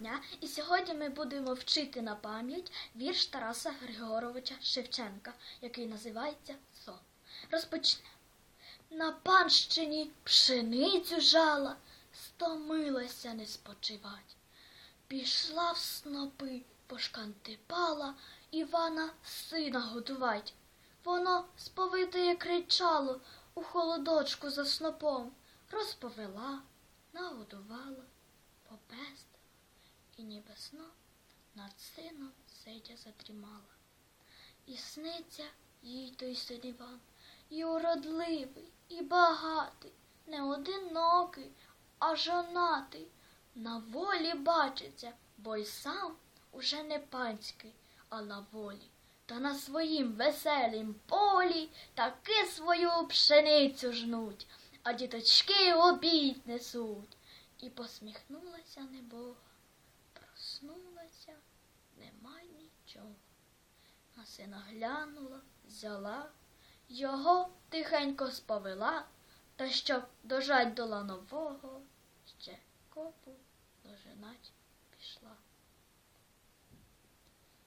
дня, і сьогодні ми будемо вчити на пам'ять вірш Тараса Григоровича Шевченка, який називається Сон. Розпочнемо. На панщині пшеницю жала, стомилася не спочивать. Пішла в снопи, пошкантипала Івана сина годувать. Воно сповитає кричало у холодочку за снопом, розповела, нагодувала, попестила, і ніби сно над сином сидя задрімала. І сниться їй той син Іван, і уродливий, і багатий, не одинокий, а жонатий. На волі бачиться, бо й сам уже не панський, а на волі. Та на своїм веселім полі таки свою пшеницю жнуть, а діточки обід несуть. І посміхнулася небога, проснулася, нема нічого. На сина глянула, взяла, його тихенько сповела, та щоб дожать до ланового, ще копу дожинать пішла.